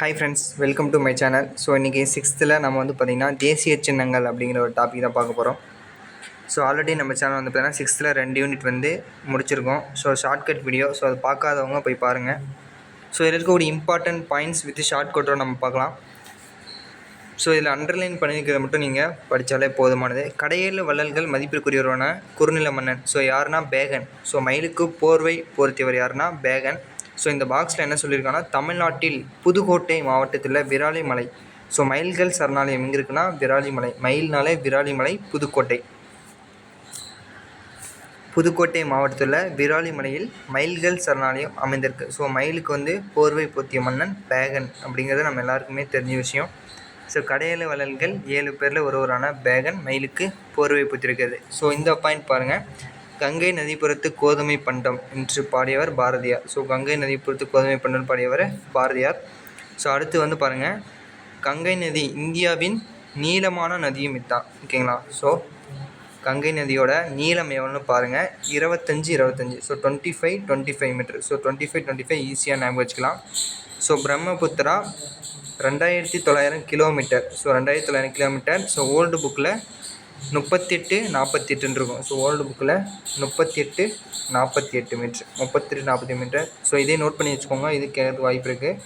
Hi friends welcome to my channel so இன்றைக்கி சிக்ஸ்த்தில் நம்ம வந்து பார்த்திங்கன்னா தேசிய சின்னங்கள் அப்படிங்கிற ஒரு டாபிக் தான் பார்க்க போகிறோம் ஸோ ஆல்ரெடி நம்ம சேனல் வந்து பார்த்திங்கன்னா சிக்ஸ்த்தில் ரெண்டு யூனிட் வந்து முடிச்சிருக்கோம். ஸோ ஷார்ட்கட் வீடியோ ஸோ அது பார்க்காதவங்க போய் பாருங்கள் ஸோ இதில் இருக்கக்கூடிய இம்பார்ட்டன்ட் பாயிண்ட்ஸ் வித் ஷார்ட்கட்டோட நம்ம பார்க்கலாம். ஸோ இதில் அண்டர்லைன் பண்ணியிருக்கிறத மட்டும் நீங்கள் படித்தாலே போதுமானது. கடையில் வள்ளல்கள் மதிப்பிற்குரியவரான குறுநில மன்னன். ஸோ யாருன்னா பேகன். ஸோ மயிலுக்கு போர்வை போர்த்தியவர் யாருன்னா பேகன். ஸோ இந்த பாக்ஸில் என்ன சொல்லியிருக்காங்கன்னா தமிழ்நாட்டில் புதுக்கோட்டை மாவட்டத்தில் விராலிமலை. ஸோ மயில்கள் சரணாலயம் எங்கே இருக்குன்னா விராலிமலை. மயில்னாலே விராலிமலை புதுக்கோட்டை. புதுக்கோட்டை மாவட்டத்தில் விராலிமலையில் மயில்கள் சரணாலயம் அமைந்திருக்கு. ஸோ மயிலுக்கு வந்து போர்வை பொத்திய மன்னன் பேகன் அப்படிங்கிறது நம்ம எல்லாருக்குமே தெரிஞ்ச விஷயம். ஸோ கடையில வளல்கள் ஏழு பேரில் ஒருவரான பேகன் மயிலுக்கு போர்வை போத்திருக்கிறது. ஸோ இந்த பாயிண்ட் பாருங்கள் கங்கை நதிப்புறத்து கோதுமை பண்டம் என்று பாடியவர் பாரதியார். ஸோ கங்கை நதிப்புறத்து கோதுமை பண்டம் பாடியவர் பாரதியார். ஸோ அடுத்து வந்து பாருங்கள் கங்கை நதி இந்தியாவின் நீளமான நதியும் இதுதான் ஓகேங்களா ஸோ கங்கை நதியோட நீளம் எவ்வளோன்னு பாருங்கள் இருபத்தஞ்சி இருபத்தஞ்சி. So twenty five twenty five meter so twenty five twenty five ஈஸியாக ஞாபகம் வச்சுக்கலாம். ஸோ பிரம்மபுத்திரா ரெண்டாயிரத்தி தொள்ளாயிரம் கிலோமீட்டர் ஸோ ரெண்டாயிரத்தி தொள்ளாயிரம் கிலோமீட்டர் ஸோ ஓல்டு புக்கில் முப்பத்தெட்டு நாற்பத்தி எட்டுன்னு இருக்கும் ஸோ ஓல்டு புக்கில் முப்பத்தி எட்டு நாற்பத்தி எட்டு மீட்ரு முப்பத்தெட்டு நாற்பத்தி மீட்டர் ஸோ இதே நோட் பண்ணி வச்சுக்கோங்க. இது கேட்கறதுக்கு வாய்ப்பு இருக்குது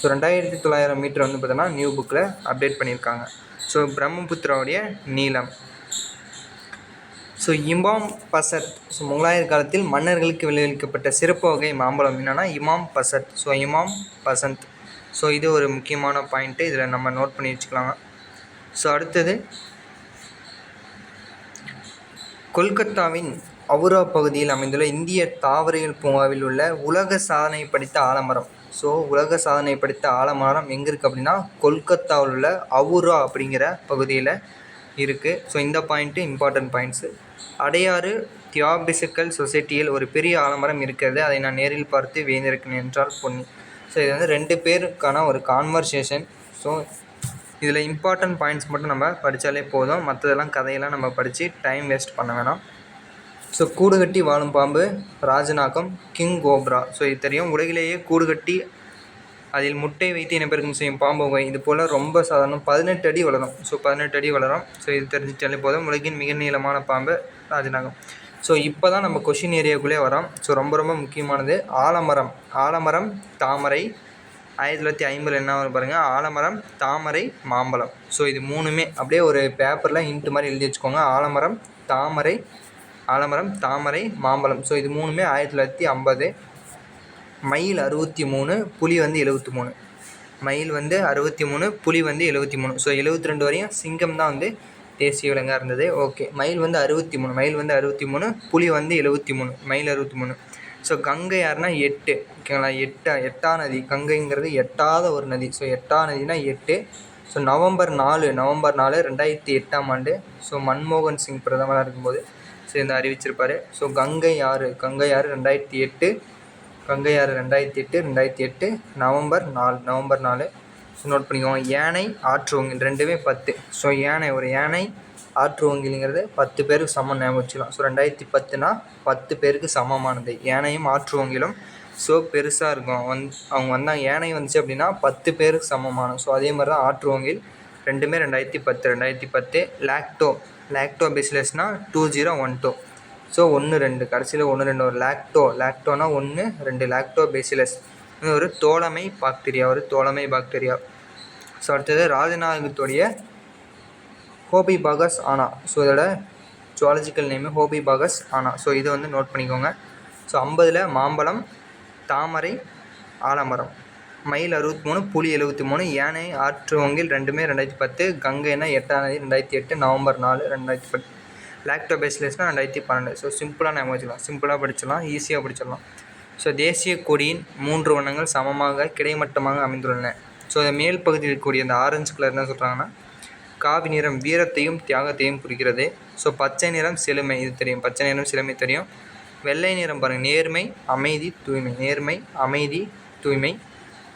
ஸோ ரெண்டாயிரத்தி தொள்ளாயிரம் மீட்டர் வந்து பார்த்தோன்னா நியூ புக்கில் அப்டேட் பண்ணியிருக்காங்க. ஸோ பிரம்மபுத்திராவுடைய நீளம். ஸோ இமாம் பசத். ஸோ முகலாயர் காலத்தில் மன்னர்களுக்கு விளைவிக்கப்பட்ட சிறப்பு வகை மாம்பழம் என்னென்னா இமாம் பசத். ஸோ இமாம் பசந்த். ஸோ இது ஒரு முக்கியமான பாயிண்ட்டு இதில் நம்ம நோட் பண்ணி வச்சுக்கலாங்க ஸோ அடுத்தது கொல்கத்தாவின் அவுரா பகுதியில் அமைந்துள்ள இந்திய தாவரியல் பூங்காவில் உள்ள உலக சாதனை படித்த ஆலமரம். ஸோ உலக சாதனை படித்த ஆலமரம் எங்கே இருக்குது அப்படின்னா கொல்கத்தாவில் உள்ள அவுரா அப்படிங்கிற பகுதியில் இருக்குது ஸோ இந்த point important points Adyar theosophical சொசைட்டியில் ஒரு பெரிய ஆலமரம் இருக்கிறது. அதை நான் நேரில் பார்த்து வேந்திருக்கிறேன் என்றால் பொன்னி. ஸோ இது வந்து ரெண்டு பேருக்கான ஒரு கான்வர்சேஷன் ஸோ இதில் இம்பார்ட்டன்ட் பாயிண்ட்ஸ் மட்டும் நம்ம படித்தாலே போதும். மற்றதெல்லாம் கதையெல்லாம் நம்ம படித்து டைம் வேஸ்ட் பண்ண வேணாம். ஸோ கூடு கட்டி வாழும் பாம்பு ராஜநாகம் கிங் கோப்ரா ஸோ இது தெரியும். உலகிலேயே கூடு கட்டி அதில் முட்டை வைத்து இனப்பெருக்கம் செய்யும் பாம்பு வகை. இது போல் ரொம்ப சாதாரணம். பதினெட்டு அடி வளரும். ஸோ பதினெட்டு அடி வளரும். ஸோ இது தெரிஞ்சிட்டாலே போதும். உலகின் மிக நீளமான பாம்பு ராஜநாகம் ஸோ இப்போ தான் நம்ம கொஷின் ஏரியாக்குள்ளே வரோம். ஸோ ரொம்ப ரொம்ப முக்கியமானது ஆலமரம். ஆலமரம் தாமரை ஆயிரத்தி தொள்ளாயிரத்தி ஐம்பதில் என்ன வரும் பாருங்கள் ஆலமரம் தாமரை மாம்பழம். ஸோ இது மூணுமே அப்படியே ஒரு பேப்பரில் இன்ட்டு மாதிரி எழுதி வச்சுக்கோங்க. ஆலமரம் தாமரை ஆலமரம் தாமரை மாம்பழம். ஸோ இது மூணுமே ஆயிரத்தி தொள்ளாயிரத்தி ஐம்பது. மயில் அறுபத்தி மூணு புலி வந்து எழுபத்தி மூணு. மயில் வந்து அறுபத்தி மூணு புலி வந்து எழுபத்தி மூணு. ஸோ எழுபத்தி ரெண்டு வரையும் சிங்கம் தான் வந்து தேசிய விலங்காக இருந்தது. ஓகே மயில் வந்து அறுபத்தி மூணு. மயில் வந்து அறுபத்தி மூணு புலி வந்து எழுபத்தி மூணு. மயில் அறுபத்தி மூணு. ஸோ கங்கை யாருன்னா எட்டு. ஓகேங்களா எட்டா எட்டா நதி. கங்கைங்கிறது எட்டாத ஒரு நதி. ஸோ எட்டா நதினா எட்டு. ஸோ நவம்பர் நாலு. நவம்பர் நாலு ரெண்டாயிரத்தி எட்டாம் ஆண்டு. ஸோ மன்மோகன் சிங் பிரதமராக இருக்கும்போது. ஸோ இந்த அறிவிச்சிருப்பார். ஸோ கங்கை ஆறு கங்கை ஆறு ரெண்டாயிரத்தி எட்டு. கங்கை ஆறு ரெண்டாயிரத்தி எட்டு ரெண்டாயிரத்தி எட்டு. நவம்பர் நாலு நவம்பர் நாலு. ஸோ நோட் பண்ணிக்கோங்க. யானை ஆற்றுவங்க ரெண்டுமே பத்து. ஸோ யானை ஒரு யானை ஆற்று வங்கிலுங்கிறது பத்து பேருக்கு சமம் ஞாபகம் வச்சுக்கலாம். ஸோ ரெண்டாயிரத்தி பத்துனா பத்து பேருக்கு சமமானது. யானையும் ஆற்று வங்கிலும் ஸோ பெருசாக இருக்கும். வந் அவங்க வந்தாங்க யானை வந்துச்சு அப்படின்னா பத்து பேருக்கு சமமானது. ஸோ அதே மாதிரி தான் ஆற்று வங்கில் ரெண்டுமே ரெண்டாயிரத்தி பத்து ரெண்டாயிரத்தி பத்து lacto lacto பிஸ்லெஸ்னால் two zero one two so ஒன்று ரெண்டு. கடைசியில் ஒன்று ரெண்டு. ஒரு லேக்டோ லாக்டோனா ஒன்று ரெண்டு. லேக்டோ பேசிலஸ் ஒரு தோழமை பாக்டீரியா ஒரு தோழமை பாக்டீரியா ஸோ அடுத்தது ராஜநாயகத்துடைய ஹோபி பாகஸ் ஆனா. ஸோ இதோட ஜுவாலஜிக்கல் நேமு ஹோபி பாகஸ் ஆனா. ஸோ இதை வந்து நோட் பண்ணிக்கோங்க. ஸோ ஐம்பதில் மாம்பழம் தாமரை ஆலமரம். மயில் அறுபத்தி மூணு புலி எழுபத்தி மூணு யானை ஆற்று வங்கில் ரெண்டுமே ரெண்டாயிரத்தி பத்து கங்கைனா எட்டாம் தேதி ரெண்டாயிரத்தி எட்டு நவம்பர் நாலு ரெண்டாயிரத்தி பத்து லாக்டோபேஸ்லஸ்னால் ரெண்டாயிரத்தி பன்னெண்டு. ஸோ சிம்பிளாக நம்ம வச்சுக்கலாம். சிம்பிளாக படிச்சிடலாம் ஈஸியாக படிச்சிடலாம். ஸோ தேசிய கொடியின் மூன்று வண்ணங்கள் சமமாக கிடைமட்டமாக அமைந்துள்ளன. ஸோ இந்த மேல் பகுதியில் இருக்கக்கூடிய அந்த ஆரஞ்சு கலர் என்ன சொல்கிறாங்கன்னா காவி நிறம் வீரத்தையும் தியாகத்தையும் குறிக்கிறது. ஸோ பச்சை நிறம் செழுமை இது தெரியும். பச்சை நிறம் செழுமை தெரியும். வெள்ளை நிறம் பாருங்கள் நேர்மை அமைதி தூய்மை. நேர்மை அமைதி தூய்மை.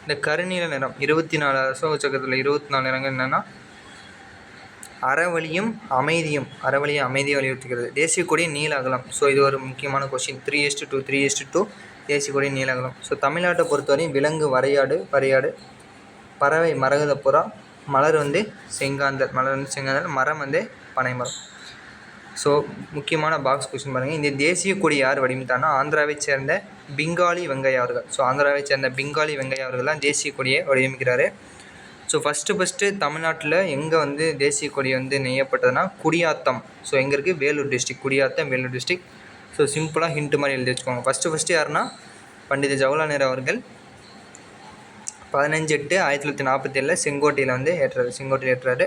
இந்த கருநீல நிறம் இருபத்தி நாலு அசோக சக்கரத்தில் இருபத்தி நாலு நிறங்கள் என்னென்னா அறவழியும் அமைதியும் அறவழியும் அமைதியை வலியுறுத்துகிறது. தேசிய கொடி நீல அகலம். ஸோ இது ஒரு முக்கியமான question three is to two three is to two தேசிய கொடி நீல அகலம். ஸோ தமிழ்நாட்டை பொறுத்தவரையும் விலங்கு வரையாடு வரையாடு பறவை மரகத புறா மலர் வந்து செங்காந்தல் மலர் வந்து செங்காந்தல் மரம் வந்து பனைமரம். ஸோ முக்கியமான பாக்ஸ் கொஸ்டின் பாருங்கள் இந்த தேசிய கொடி யார் வடிவமைத்தார்னா ஆந்திராவை சேர்ந்த பெங்காலி வெங்கையா அவர்கள். ஸோ ஆந்திராவை சேர்ந்த பெங்காலி வெங்கையா அவர்கள் தான் தேசிய கொடியை வடிவமைக்கிறாரு. ஸோ ஃபஸ்ட்டு ஃபஸ்ட்டு தமிழ்நாட்டில் எங்கே வந்து தேசிய கொடி வந்து நெய்யப்பட்டதுன்னா குடியாத்தம். ஸோ எங்கே இருக்குது Vellore district Gudiyatham Vellore district so சிம்பிளாக ஹிண்ட் மாதிரி எழுதி வச்சுக்கோங்க. ஃபஸ்ட்டு ஃபஸ்ட்டு யாருன்னா பண்டித ஜவஹர்லால் நேரு அவர்கள் பதினஞ்சு எட்டு ஆயிரத்தி தொள்ளாயிரத்தி நாற்பத்தேழில் செங்கோட்டையில் வந்து ஏற்றுறாரு செங்கோட்டையில் ஏற்றுறாரு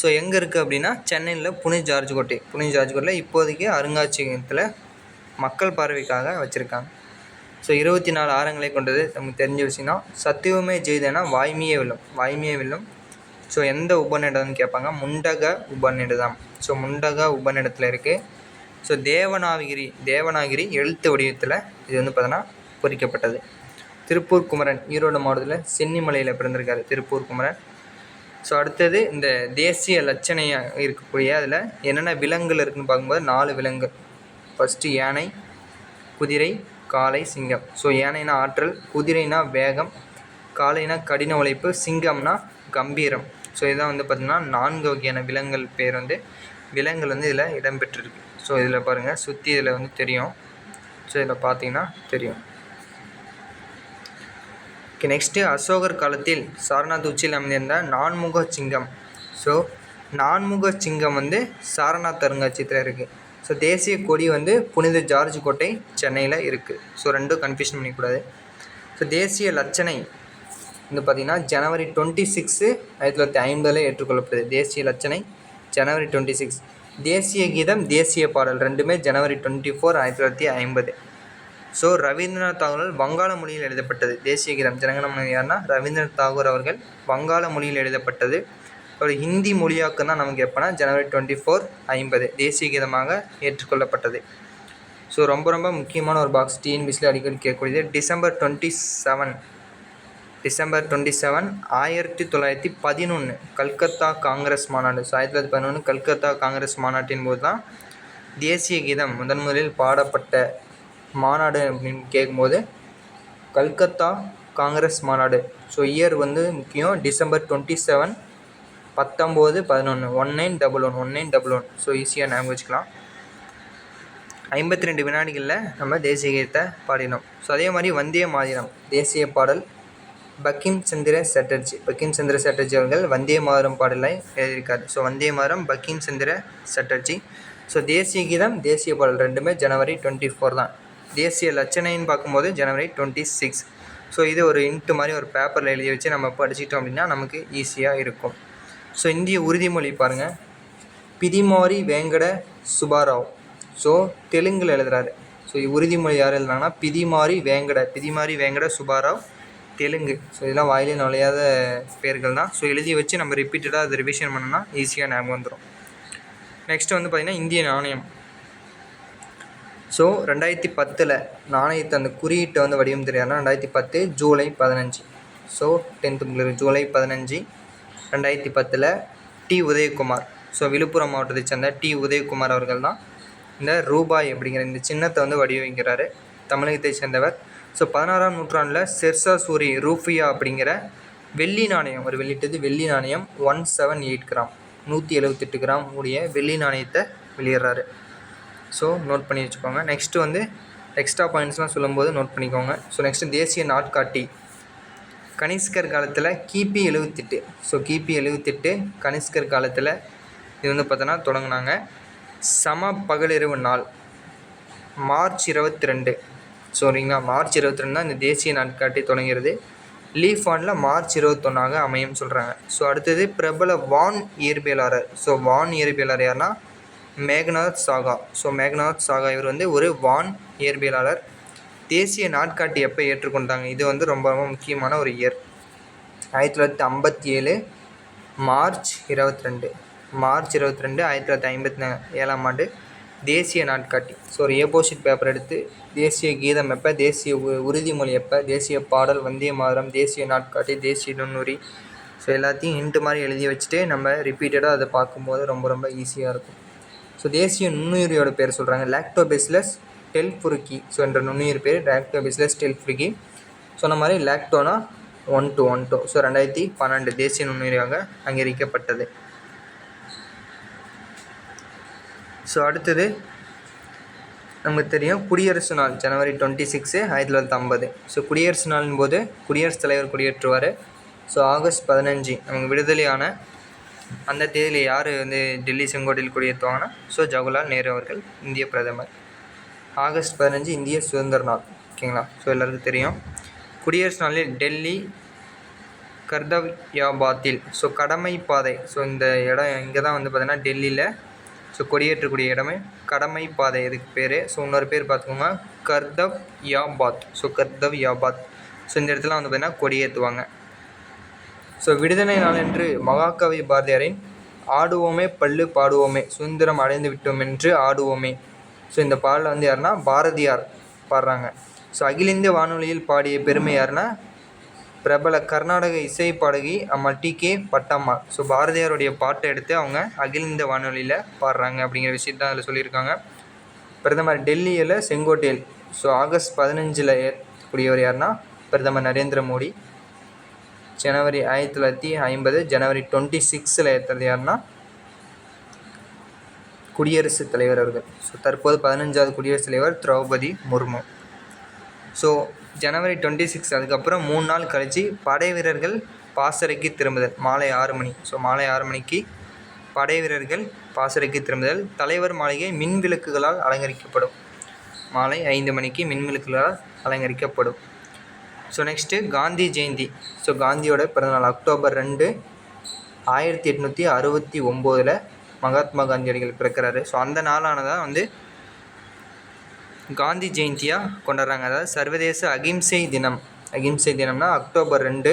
ஸோ எங்கே இருக்குது அப்படின்னா சென்னையில் புனி ஜார்ஜ் கோட்டை. புனி ஜார்ஜ் கோட்டையில் இப்போதைக்கு அருங்காட்சியகத்தில் மக்கள் பார்வைக்காக வச்சுருக்காங்க. ஸோ இருபத்தி நாலு ஆரங்களை கொண்டது நமக்கு தெரிஞ்ச விஷயம் தான் சத்தியமே ஜெய்தனா வாய்மையே வில்லும் வாய்மையே வில்லும். ஸோ எந்த உபநிடம்னு கேட்பாங்க? முண்டக உபநிடதம். ஸோ முண்டக உபநிடத்தில் இருக்குது ஸோ தேவநாகிரி தேவநாகிரி எழுத்து வடிவத்தில் இது வந்து பார்த்தோன்னா பொறிக்கப்பட்டது. திருப்பூர் குமரன் ஈரோடு மாவட்டத்தில் சென்னிமலையில் பிறந்திருக்காரு திருப்பூர் குமரன். ஸோ அடுத்தது இந்த தேசிய லட்சணையாக இருக்கக்கூடிய அதில் என்னென்ன விலங்குகள் இருக்குன்னு பார்க்கும்போது நாலு விலங்கு. ஃபஸ்ட்டு யானை குதிரை காளை சிங்கம். ஸோ யானைனா ஆற்றல் குதிரைனா வேகம் காளைனா கடின உழைப்பு சிங்கம்னா கம்பீரம். ஸோ இதான் வந்து பார்த்திங்கன்னா நான்கு வகையான விலங்குகள் பேர் வந்து விலங்குகள் வந்து இதில் இடம்பெற்றிருக்கு. ஸோ இதில் பாருங்கள் சுற்றி இதில் வந்து தெரியும். ஸோ இதில் பார்த்தீங்கன்னா தெரியும். நெக்ஸ்ட்டு அசோகர் காலத்தில் சாரநாத் உச்சியில் அமைந்திருந்த நான்முக சிங்கம். ஸோ நான்முக சிங்கம் வந்து சாரநாத் அருங்காட்சியத்தில் இருக்குது ஸோ தேசிய கொடி வந்து புனித ஜார்ஜ் கோட்டை சென்னையில் இருக்குது ஸோ ரெண்டும் கன்ஃபியூஷன் பண்ணிக்கூடாது. ஸோ தேசிய லட்சணை வந்து பார்த்திங்கன்னா ஜனவரி டுவெண்ட்டி சிக்ஸு ஆயிரத்தி தொள்ளாயிரத்தி ஐம்பதில் ஏற்றுக்கொள்ளப்படுது. தேசிய லட்சணை ஜனவரி டுவெண்ட்டி சிக்ஸ் தேசிய கீதம் தேசிய பாடல் ரெண்டுமே ஜனவரி டுவெண்ட்டி ஃபோர் ஆயிரத்தி தொள்ளாயிரத்தி ஐம்பது. ஸோ ரவீந்திரநாத் தாகூரால் வங்காள மொழியில் எழுதப்பட்டது. தேசிய கீதம். ஜனகணமனம் யாருன்னா? ரவீந்திரநாத் தாகூர் அவர்கள் வங்காள மொழியில் எழுதப்பட்டது. ஒரு ஹிந்தி மொழியாக்கம் தான் நமக்கு எப்போனா ஜனவரி டுவெண்ட்டி ஃபோர் ஐம்பது. தேசிய கீதமாக ஏற்றுக்கொள்ளப்பட்டது. ஸோ ரொம்ப ரொம்ப முக்கியமான ஒரு பாக்ஸ் டிஎன்பிசியில் அடிக்கடி கேட்கக்கூடியது. December twenty seven. December twenty seven ஆயிரத்தி தொள்ளாயிரத்தி பதினொன்று கல்கத்தா காங்கிரஸ் மாநாடு. ஸோ ஆயிரத்தி தொள்ளாயிரத்தி பதினொன்று கல்கத்தா காங்கிரஸ் மாநாட்டின் போது தான் தேசிய கீதம் முதன் முதலில் பாடப்பட்ட மாநாடு அப்படின்னு கேட்கும்போது கல்கத்தா காங்கிரஸ் மாநாடு. ஸோ இயர் வந்து முக்கியம். டிசம்பர் டுவெண்ட்டி செவன் பத்தொம்போது பதினொன்று one nine double one one nine double one so ஈஸியாக ஞாபகம் வச்சுக்கலாம் ஐம்பத்தி ரெண்டு வினாடிகளில் நம்ம தேசிய கீதத்தை பாடினோம். ஸோ அதே மாதிரி வந்தே மாதிரம் தேசிய பாடல் பக்கிம் சந்திர சட்டர்ஜி. பக்கிம் சந்திர சட்டர்ஜி அவர்கள் வந்தே மாதரம் பாடலை எழுதியிருக்காரு. ஸோ வந்தே மாதரம் பக்கிம் சந்திர சட்டர்ஜி. ஸோ தேசிய கீதம் தேசிய பாடல் ரெண்டுமே ஜனவரி டுவெண்ட்டி ஃபோர் தான். தேசிய லட்சணைன்னு பார்க்கும்போது ஜனவரி டுவெண்ட்டி சிக்ஸ் ஸோ இது ஒரு இன்ட்டு மாதிரி ஒரு பேப்பரில் எழுதி வச்சு நம்ம படிச்சிட்டோம் அப்படின்னா நமக்கு ஈஸியாக இருக்கும். ஸோ இந்திய உறுதிமொழி பாருங்கள் பிதிமாரி வேங்கட சுபாராவ். ஸோ தெலுங்கில் எழுதுறாரு. ஸோ உறுதிமொழி யார் எழுதுனாங்கன்னா பிதிமாரி வேங்கட பிதிமாரி வேங்கட சுபாராவ் தெலுங்கு. ஸோ இதெல்லாம் வாயிலே நுழையாத பேர்கள் தான். ஸோ எழுதி வச்சு நம்ம ரிப்பீட்டடாக அதை ரிவிஷன் பண்ணோம்னா ஈஸியாக ஞாபகம் வந்துடும் நெக்ஸ்ட் வந்து பார்த்திங்கன்னா இந்திய நாணயம் ஸோ ரெண்டாயிரத்தி பத்தில் நாணயத்தை அந்த குறியீட்டை வந்து வடிவம் தெரியாதுன்னா ரெண்டாயிரத்தி பத்து ஜூலை பதினஞ்சு. ஸோ டென்த்து புக்கில் ஜூலை பதினஞ்சு ரெண்டாயிரத்தி பத்தில் டி. உதயகுமார். ஸோ விழுப்புரம் மாவட்டத்தை சேர்ந்த டி. உதயகுமார் அவர்கள் தான் இந்த ரூபாய் அப்படிங்கிற இந்த சின்னத்தை வந்து வடிவமைக்கிறாரு. தமிழகத்தை சேர்ந்தவர். ஸோ பதினாறாம் நூற்றாண்டில் செர்சா சூரி ரூஃபியா அப்படிங்கிற வெள்ளி நாணயம் ஒரு வெளியிட்டது வெள்ளி நாணயம் ஒன் செவன் எயிட் கிராம் நூற்றி எழுபத்தெட்டு கிராம் உடைய வெள்ளி நாணயத்தை வெளியிடுறாரு. ஸோ நோட் பண்ணி வச்சுக்கோங்க. நெக்ஸ்ட்டு வந்து எக்ஸ்ட்ரா பாயிண்ட்ஸ்லாம் சொல்லும்போது நோட் பண்ணிக்கோங்க. ஸோ நெக்ஸ்ட்டு தேசிய நாட்காட்டி. கனிஷ்கர் காலத்தில் கிபி எழுவத்தெட்டு. ஸோ கிபி எழுபத்தெட்டு கனிஷ்கர் காலத்தில் இது வந்து பார்த்தோன்னா தொடங்கினாங்க. சம பகலிரவு நாள் மார்ச் இருபத்தி ரெண்டு ஸோ சரிங்களா மார்ச் இருபத்தி ரெண்டு தான் இந்த தேசிய நாட்காட்டி தொடங்கிறது. லீஃப் ஆனில் மார்ச் இருபத்தொன்னாக அமையும் சொல்கிறாங்க ஸோ அடுத்தது பிரபல வான் இயற்பியலாளர். ஸோ வான் இயற்பியலாளர் யாருன்னா மேகநாத் சாகா. ஸோ மேக்நாத் சாகா இவர் வந்து ஒரு வான் இயற்பியலாளர். தேசிய நாட்காட்டி எப்போ ஏற்றுக்கொண்டாங்க? இது வந்து ரொம்ப ரொம்ப முக்கியமான ஒரு இயர். ஆயிரத்தி தொள்ளாயிரத்தி ஐம்பத்தி ஏழு மார்ச் இருபத்தி ரெண்டு. மார்ச் இருபத்தி ரெண்டு ஆயிரத்தி தொள்ளாயிரத்தி ஐம்பத்தி ஏழாம் ஆண்டு தேசிய நாட்காட்டி. ஸோ ஒரு ஏபோசிட் பேப்பர் எடுத்து தேசிய கீதம் எப்போ தேசிய உ- உறுதிமொழி எப்போ தேசிய பாடல் வந்திய மாதரம் தேசிய நாட்காட்டி தேசிய நுண்ணுரி. ஸோ எல்லாத்தையும் இன்ட்டு மாதிரி எழுதி வச்சுட்டு நம்ம ரிப்பீட்டடாக அதை பார்க்கும்போது ரொம்ப ரொம்ப ஈஸியாக இருக்கும். ஸோ தேசிய நுண்ணுயிரியோட பேர் சொல்கிறாங்க லாக்டோபெசிலஸ் டெல்ஃபுருக்கி ஸோ என்ற நுண்ணுயிர் பேர் லாக்டோபெசிலஸ் டெல்ஃபுருக்கி சொன்ன மாதிரி லாக்டோனா one two one two so ரெண்டாயிரத்தி பன்னெண்டு தேசிய நுண்ணுயிரியாக அங்கீகரிக்கப்பட்டது. ஸோ அடுத்தது நமக்கு தெரியும் குடியரசு நாள் ஜனவரி டுவெண்ட்டி சிக்ஸு ஆயிரத்தி தொள்ளாயிரத்தி ஐம்பது. ஸோ குடியரசு நாளின் போது குடியரசுத் தலைவர் குடியேற்றுவார். ஸோ ஆகஸ்ட் பதினஞ்சு நமக்கு விடுதலையான அந்த தேதியில் யார் வந்து டெல்லி செங்கோட்டையில் கொடியேற்றுவாங்கன்னா ஸோ ஜவஹர்லால் நேரு அவர்கள் இந்திய பிரதமர். ஆகஸ்ட் பதினஞ்சு இந்திய சுதந்திர நாள். ஓகேங்களா? ஸோ எல்லாருக்கும் தெரியும். குடியரசு நாளில் டெல்லி கர்தவ்யாபாத்தில் ஸோ கடமை பாதை ஸோ இந்த இடம் இங்கே தான் வந்து பார்த்தீங்கன்னா டெல்லியில் ஸோ கொடியேற்றக்கூடிய இடமே கடமை பாதை. இதுக்கு பேர். ஸோ இன்னொரு பேர் பார்த்துக்கோங்க கர்தவ் யாபாத் ஸோ கர்தவ் யாபாத் ஸோ இந்த இடத்துல வந்து பார்த்திங்கன்னா கொடியேற்றுவாங்க. ஸோ விடுதலை நாளன்று மகாகவி பாரதியாரின் ஆடுவோமே பல்லு பாடுவோமே சுதந்திரம் அடைந்து விட்டோம் என்று ஆடுவோமே ஸோ இந்த பாடலில் வந்து யாருன்னா பாரதியார் பாடுறாங்க. ஸோ அகில இந்திய வானொலியில் பாடிய பெருமை யாருன்னா பிரபல கர்நாடக இசை பாடகி அம்மா டி. கே. பட்டம்மா. ஸோ பாரதியாருடைய பாட்டை எடுத்து அவங்க அகில இந்திய வானொலியில் பாடுறாங்க அப்படிங்கிற விஷயத்த அதில் சொல்லியிருக்காங்க. பிரதமர் டெல்லியில் செங்கோட்டையில் ஸோ ஆகஸ்ட் பதினஞ்சில் ஏற்கக்கூடியவர் யாருன்னா பிரதமர் நரேந்திர மோடி. ஜனவரி ஆயிரத்தி தொள்ளாயிரத்தி ஐம்பது ஜனவரி டுவெண்ட்டி சிக்ஸில் ஏற்றது யாருன்னா குடியரசுத் தலைவர் அவர்கள். ஸோ தற்போது பதினஞ்சாவது குடியரசுத் தலைவர் Droupadi Murmu. So January twenty six அதுக்கப்புறம் மூணு நாள் கழித்து படை வீரர்கள் பாசறைக்கு திரும்புதல் மாலை ஆறு மணி. ஸோ மாலை ஆறு மணிக்கு படை வீரர்கள் பாசறைக்கு திரும்புதல் தலைவர் மாளிகை மின் விளக்குகளால் அலங்கரிக்கப்படும். மாலை ஐந்து மணிக்கு மின் விளக்குகளால் அலங்கரிக்கப்படும். So next Gandhi Jayanti so காந்தியோட பிறந்தநாள் அக்டோபர் ரெண்டு ஆயிரத்தி எட்நூற்றி அறுபத்தி ஒம்போதில் மகாத்மா காந்தியடிகள் பிறக்கிறாரு. ஸோ அந்த நாளானதான் வந்து காந்தி ஜெயந்தியாக கொண்டாடுறாங்க. அதாவது சர்வதேச அகிம்சை தினம். அகிம்சை தினம்னா அக்டோபர் ரெண்டு.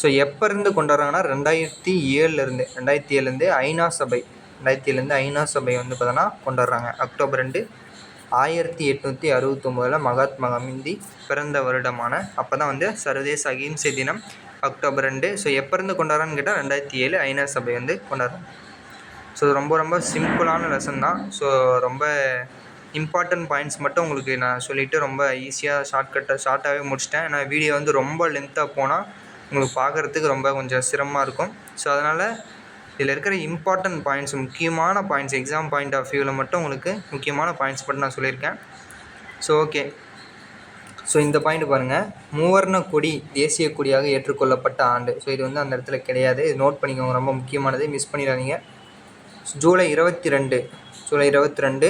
ஸோ எப்போ இருந்து கொண்டாடுறாங்கன்னா ரெண்டாயிரத்தி ஏழுலேருந்து ரெண்டாயிரத்தி ஏழுலேருந்து ஐநா சபை ரெண்டாயிரத்தி ஏழுலேருந்து ஐநா சபை வந்து பார்த்தோன்னா கொண்டாடுறாங்க. அக்டோபர் ரெண்டு ஆயிரத்தி எட்நூற்றி அறுபத்தொம்போதில் மகாத்மா காந்தி பிறந்த வருடமான அப்போ தான் வந்து சர்வதேச அகிம்சை தினம் அக்டோபர் ரெண்டு. ஸோ எப்போ இருந்து கொண்டாடுறான்னு கேட்டால் ரெண்டாயிரத்தி ஏழு ஐநா சபை வந்து கொண்டாடுறாங்க. ஸோ ரொம்ப ரொம்ப சிம்பிளான லெசன் தான். ஸோ ரொம்ப இம்பார்ட்டன்ட் பாயிண்ட்ஸ் மட்டும் உங்களுக்கு நான் சொல்லிவிட்டு ரொம்ப ஈஸியாக ஷார்ட்கட்டாக ஷார்ட்டாகவே முடிச்சிட்டேன். ஏன்னா வீடியோ வந்து ரொம்ப லென்த்தாக போனால் உங்களுக்கு பார்க்குறதுக்கு ரொம்ப கொஞ்சம் சிரமமாக இருக்கும். ஸோ அதனால் இதில் இருக்கிற இம்பார்ட்டன்ட் பாயிண்ட்ஸ் முக்கியமான பாயிண்ட்ஸ் எக்ஸாம் பாயிண்ட் ஆஃப் வியூவில் மட்டும் உங்களுக்கு முக்கியமான பாயிண்ட்ஸ் மட்டும் நான் சொல்லியிருக்கேன். ஸோ ஓகே ஸோ இந்த பாயிண்ட் பாருங்கள் மூவர்ண கொடி தேசிய கொடியாக ஏற்றுக்கொள்ளப்பட்ட ஆண்டு. ஸோ இது வந்து அந்த இடத்துல கிடையாது. இது நோட் பண்ணிக்கோங்க. ரொம்ப முக்கியமானது. மிஸ் பண்ணிடாதீங்க. ஜூலை இருபத்தி ரெண்டு ஜூலை இருபத்தி ரெண்டு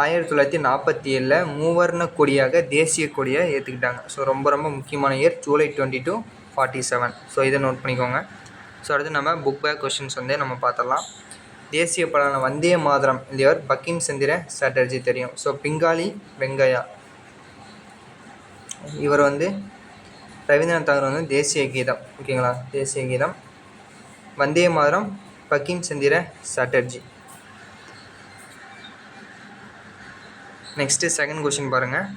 ஆயிரத்தி தொள்ளாயிரத்தி நாற்பத்தி ஏழில் மூவர்ண கொடியாக தேசிய கொடியாக ஏற்றுக்கிட்டாங்க ஸோ ரொம்ப ரொம்ப முக்கியமான year July twenty two forty seven so இதை நோட் பண்ணிக்கோங்க. ஸோ அடுத்து நம்ம புக் பேக் கொஷின்ஸ் வந்து நம்ம பார்த்துடலாம். தேசிய படான வந்தே மாதரம் இந்தியவர் பக்கிம் சந்திர சாட்டர்ஜி தெரியும். ஸோ பிங்காலி வெங்கையா. இவர் வந்து ரவீந்திரநாத் தாகூர் வந்து தேசிய கீதம். ஓகேங்களா தேசிய கீதம். Vande Mataram Bankim Chandra Chatterjee. Next second question பாருங்கள்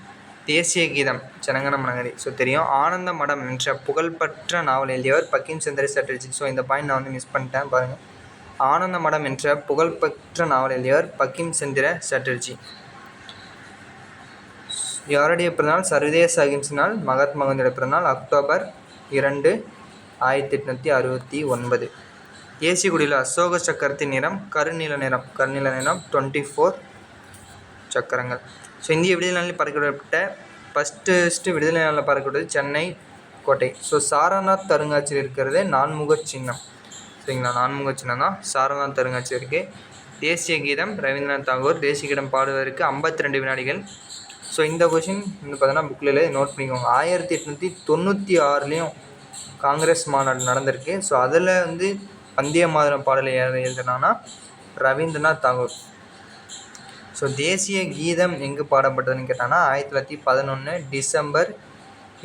தேசிய கீதம் ஜனகன நகரி ஸோ தெரியும். ஆனந்த மடம் என்ற புகழ்பெற்ற நாவல் எழுதியவர் பக்கிம் சந்திர சாட்டர்ஜி ஸோ இந்த பாயிண்ட் நான் வந்து மிஸ் பண்ணிட்டேன். பாருங்கள் ஆனந்த மடம் என்ற புகழ்பெற்ற நாவல் எழுதியவர் பக்கிம் சந்திர சாட்டர்ஜி யாருடைய பிறந்தநாள்? சர்வதேச அகிம்சை நாள் மகாத்மா காந்தியோட பிறந்தநாள் அக்டோபர் இரண்டு ஆயிரத்தி எட்நூற்றி அறுபத்தி ஒன்பது. தேசிய குடியில் அசோக சக்கரத்தின் நிறம் கருநீல நிறம் கருநீல நிறம் டுவெண்ட்டி ஃபோர் சக்கரங்கள். ஸோ இந்திய விடுதலை நாளில் பறக்கப்பட்ட ஃபஸ்ட்டு ஃபஸ்ட்டு விடுதலை நாளில் பறக்கப்படுவது சென்னை கோட்டை. ஸோ சாரநாத் அருங்காட்சியில் இருக்கிறது நான்முக சின்னம். சரிங்களா? நான்முக சின்னம் தான் சாரநாத் அருங்காட்சி இருக்குது தேசிய கீதம் ரவீந்திரநாத் தாகூர். தேசிய கீதம் பாடுவதற்கு ஐம்பத்தி ரெண்டு வினாடிகள். ஸோ இந்த கொஷின் வந்து பார்த்தோன்னா புக்கில் நோட் பண்ணிக்கோங்க. ஆயிரத்தி எட்நூற்றி தொண்ணூற்றி ஆறுலேயும் காங்கிரஸ் மாநாடு நடந்திருக்கு. ஸோ அதில் வந்து பந்திய மாதரம் பாடலை எழுதினான்னா ரவீந்திரநாத் தாகூர். ஸோ தேசிய கீதம் எங்கு பாடப்பட்டதுன்னு கேட்டாங்கன்னா ஆயிரத்தி தொள்ளாயிரத்தி பதினொன்று டிசம்பர்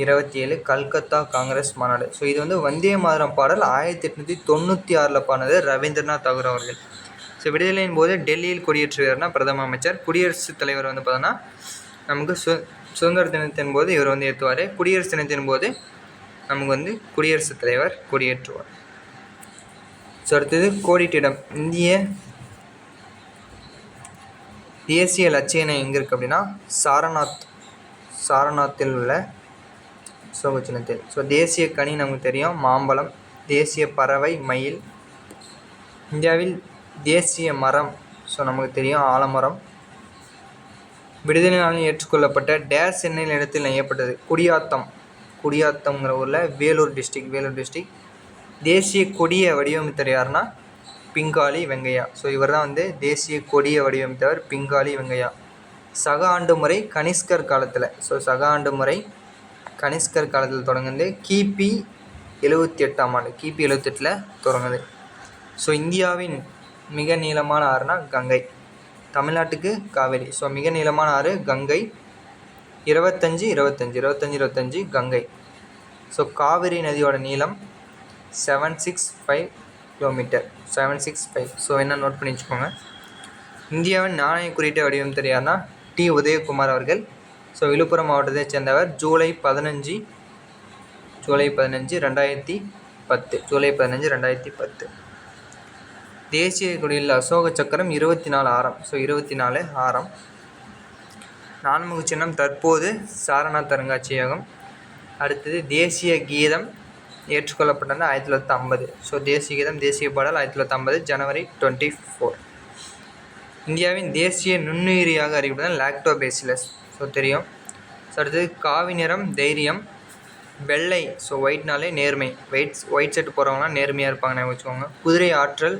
இருபத்தி ஏழு கல்கத்தா காங்கிரஸ் மாநாடு. ஸோ இது வந்து வந்தே மாதரம் பாடல் ஆயிரத்தி எட்நூற்றி தொண்ணூற்றி ஆறில் பாடினது ரவீந்திரநாத் தாகூர் அவர்கள். ஸோ விடுதலையின் போது டெல்லியில் கொடியேற்றுவார்னா பிரதம அமைச்சர். குடியரசுத் தலைவர் வந்து பார்த்தோன்னா நமக்கு சு சுதந்திர தினத்தின் போது இவர் வந்து ஏற்றுவார் குடியரசு தினத்தின் போது நமக்கு வந்து குடியரசுத் தலைவர் கொடியேற்றுவார். ஸோ அடுத்தது கோடிட்டிடம். இந்திய தேசிய லட்சியம் எங்கே இருக்குது அப்படின்னா சாரநாத் சாரநாத்தில் உள்ள அசோக சின்னத்தில் ஸோ தேசிய கனி நமக்கு தெரியும் மாம்பழம் தேசிய பறவை மயில். இந்தியாவில் தேசிய மரம் ஸோ நமக்கு தெரியும் ஆலமரம். விடுதலை நாளில் ஏற்றுக்கொள்ளப்பட்ட டேஸ் எண்ணெய் இடத்தில் நெய்யப்பட்டது குடியாத்தம். குடியாத்தம்ங்கிற ஊரில் வேலூர் டிஸ்ட்ரிக் வேலூர் டிஸ்ட்ரிக் தேசிய கொடியை வடிவமைத்தர் யாருன்னா பிங்காலி வெங்கையா. ஸோ இவர் தான் வந்து தேசிய கொடியை வடிவமைத்தவர் பிங்காலி வெங்கையா. சக ஆண்டு முறை கனிஷ்கர் காலத்தில். ஸோ சக ஆண்டு முறை கனிஷ்கர் காலத்தில் தொடங்குது கிபி எழுவத்தி எட்டாம் ஆண்டு. கிபி எழுவத்தெட்டில் தொடங்குது ஸோ இந்தியாவின் மிக நீளமான ஆறுனா கங்கை. தமிழ்நாட்டுக்கு காவேரி. ஸோ மிக நீளமான ஆறு கங்கை. இருபத்தஞ்சி இருபத்தஞ்சி இருபத்தஞ்சி இருபத்தஞ்சி கங்கை. ஸோ காவிரி நதியோட நீளம் seven six five kilometre seven six five so என்ன நோட் பண்ணி வச்சுக்கோங்க. இந்தியாவின் நாணய குறியீட்டு வடிவம் தெரியாதுன்னா டி. உதயகுமார் அவர்கள். ஸோ விழுப்புரம் மாவட்டத்தைச் சேர்ந்தவர் ஜூலை பதினஞ்சு ஜூலை பதினஞ்சு ரெண்டாயிரத்தி பத்து. ஜூலை பதினஞ்சு ரெண்டாயிரத்தி பத்து. தேசிய கொடியில் அசோக சக்கரம் இருபத்தி நாலு ஆரம். ஸோ இருபத்தி நாலு ஆரம். நான்முக சின்னம் தற்போது சாரணா அருங்காட்சியகம். அடுத்தது தேசிய கீதம் ஏற்றுக்கொள்ளப்பட்டது ஆயிரத்தி தொள்ளாயிரத்தி ஐம்பது. ஸோ தேசிய கீதம் தேசிய பாடல் ஆயிரத்தி தொள்ளாயிரத்தி ஐம்பது ஜனவரி டுவெண்ட்டி ஃபோர் இந்தியாவின் தேசிய நுண்ணுயிரியாக அறியப்படுவது லாக்டோபேசிலஸ் ஸோ தெரியும். ஸோ அடுத்தது காவி நிறம் தைரியம் வெள்ளை. ஸோ ஒயிட்னாலே நேர்மை. ஒயிட் ஒயிட் ஷர்ட் போகிறவங்களாம் நேர்மையாக இருப்பாங்க வச்சுக்கோங்க. குதிரை ஆற்றல்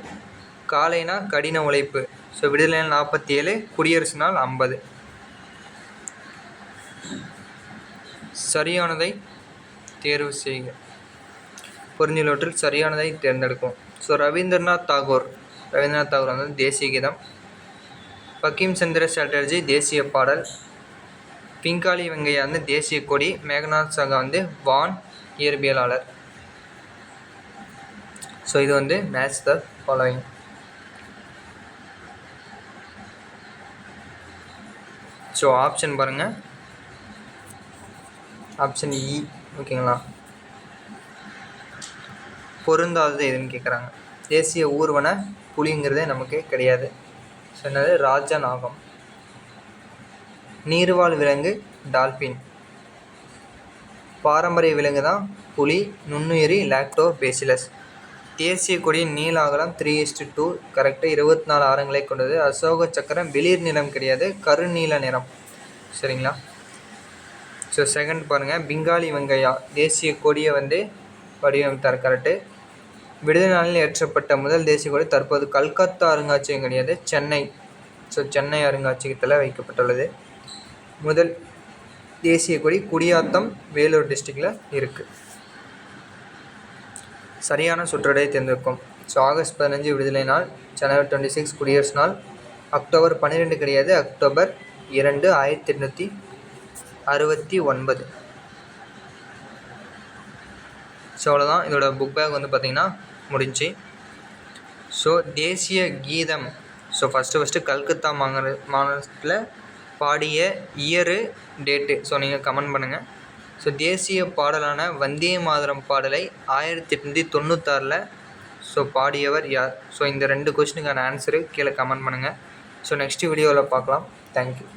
காலைனா கடின உழைப்பு. ஸோ விடுதலை நாள் நாற்பத்தி ஏழு குடியரசு நாள் ஐம்பது. சரியானதை தேர்வு செய்க. பொருந்தியவற்றில் சரியானதை தேர்ந்தெடுக்கும். ஸோ ரவீந்திரநாத் தாகூர். ரவீந்திரநாத் தாகூர் வந்து தேசிய கீதம். பக்கிம் சந்திர சாட்டர்ஜி தேசிய பாடல். பிங்காலி வெங்கையா வந்து தேசிய கொடி. மேகநாத் சகா வந்து வான் இயற்பியலாளர். ஸோ இது வந்து match the following so option பாருங்கள் ஆப்ஷன் இ ஓகேங்களா பொருந்தாதது எதுன்னு கேட்குறாங்க தேசிய ஊர்வன புலிங்கிறதே நமக்கு கிடையாது. சொன்னது ராஜா நாகம். நீர்வாழ் விலங்கு டால்பின். பாரம்பரிய விலங்கு தான் புலி நுண்ணுயிரி லாக்டோ பேசிலஸ் தேசிய கொடியின் நீள அகலம் த்ரீ இஸ்டு டூ கரெக்டாக இருபத்தி நாலு ஆரங்களை கொண்டது. அசோக சக்கரம் வெளிர் நிறம் கிடையாது கருநீல நிறம். சரிங்களா? ஸோ செகண்ட் பாருங்கள் பெங்காலி வெங்கையா தேசிய கொடியை வந்து வடிவமைத்தார் கரெக்டு விடுதலை நாளில் ஏற்றப்பட்ட முதல் தேசிய கொடி தற்போது கல்கத்தா அருங்காட்சியகம் கிடையாது சென்னை. ஸோ சென்னை அருங்காட்சியகத்தில் வைக்கப்பட்டுள்ளது. முதல் தேசிய கொடி குடியாத்தம் வேலூர் டிஸ்ட்ரிக்டில் இருக்குது சரியான சுற்றடை தேர்ந்தெடுக்கும். ஸோ ஆகஸ்ட் பதினஞ்சு விடுதலை நாள் ஜனவரி டுவெண்ட்டி சிக்ஸ் குடியரசு நாள் அக்டோபர் பன்னிரெண்டு கிடையாது அக்டோபர் இரண்டு ஆயிரத்தி எட்நூற்றி அறுபத்தி ஒன்பது. ஸோ அவ்வளோதான் இதோட புக் பேக் வந்து பார்த்திங்கன்னா முடிஞ்சு. ஸோ தேசிய கீதம். ஸோ ஃபஸ்ட்டு ஃபஸ்ட்டு கல்கத்தா மாநில மாநிலத்தில் பாடிய இயரு டேட்டு ஸோ நீங்கள் கமெண்ட் பண்ணுங்கள் ஸோ தேசிய பாடலான வந்தே மாதரம் பாடலை ஆயிரத்தி எட்நூற்றி தொண்ணூத்தாறில் ஸோ பாடியவர் யார்? ஸோ இந்த ரெண்டு கொஸ்டினுக்கான ஆன்சரு கீழே கமெண்ட் பண்ணுங்கள் ஸோ நெக்ஸ்ட் வீடியோவில் பார்க்கலாம். Thank you